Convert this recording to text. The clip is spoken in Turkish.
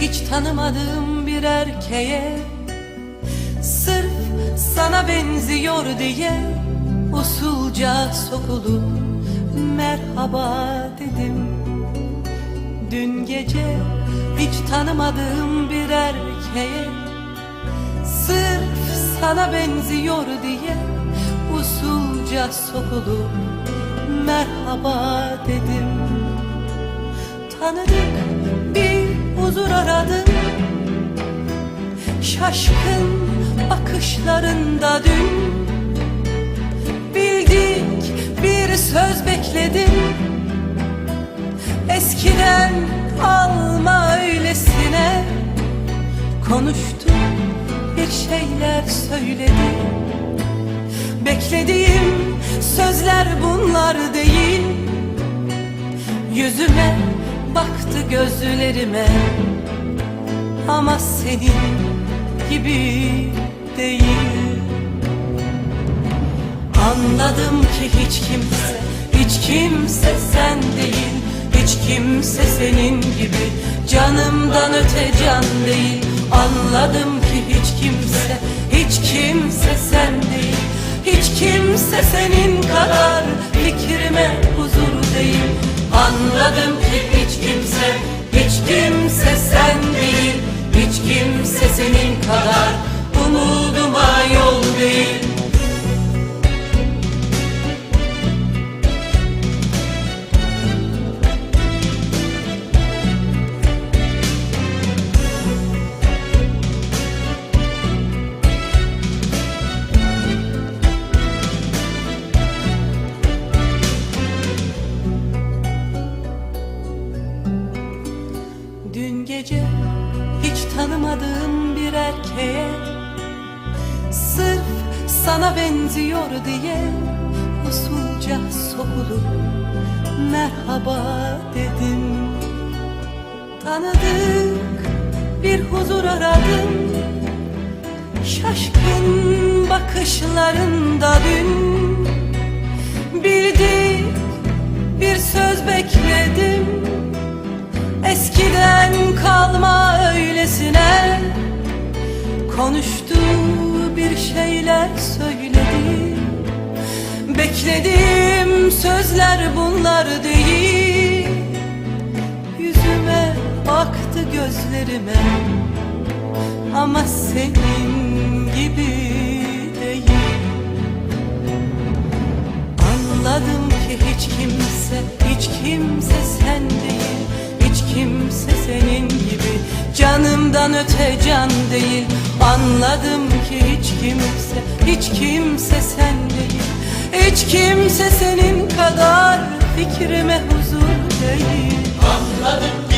Hiç tanımadığım bir erkeğe. Sırf sana benziyor diye Usulca sokulup merhaba dedim. Dün gece hiç tanımadığım bir erkeğe. Sırf sana benziyor diye Usulca sokulup merhaba dedim. Tanıdık huzur aradım Şaşkın bakışlarında dün Bildik bir söz bekledim Eskiden alma öylesine Konuştu bir şeyler söyledi Beklediğim sözler bunlar değil. Yüzüme baktı gözlerime. Ama senin gibi değil. Anladım ki hiç kimse, hiç kimse sen değil. Hiç kimse senin gibi canımdan öte can değil. Anladım ki hiç kimse, hiç kimse sen değil. Hiç kimse senin kadar fikrime huzur değil. Anladım ki hiç tanımadığım bir erkeğe Sırf sana benziyor diye usulca sokulup merhaba dedim. Tanıdık bir huzur aradım. Şaşkın bakışlarında dün Bildik bir söz bekledim Konuştu bir şeyler söyledi. Beklediğim sözler bunlar değil. Yüzüme baktı gözlerime. Ama senin gibi değil. Anladım ki hiç kimse, hiç kimse sen değil. Hiç kimse senin gibi canımdan öte can değil. Anladım ki hiç kimse, hiç kimse sen değil. Hiç kimse senin kadar fikrime huzur değil. Anladım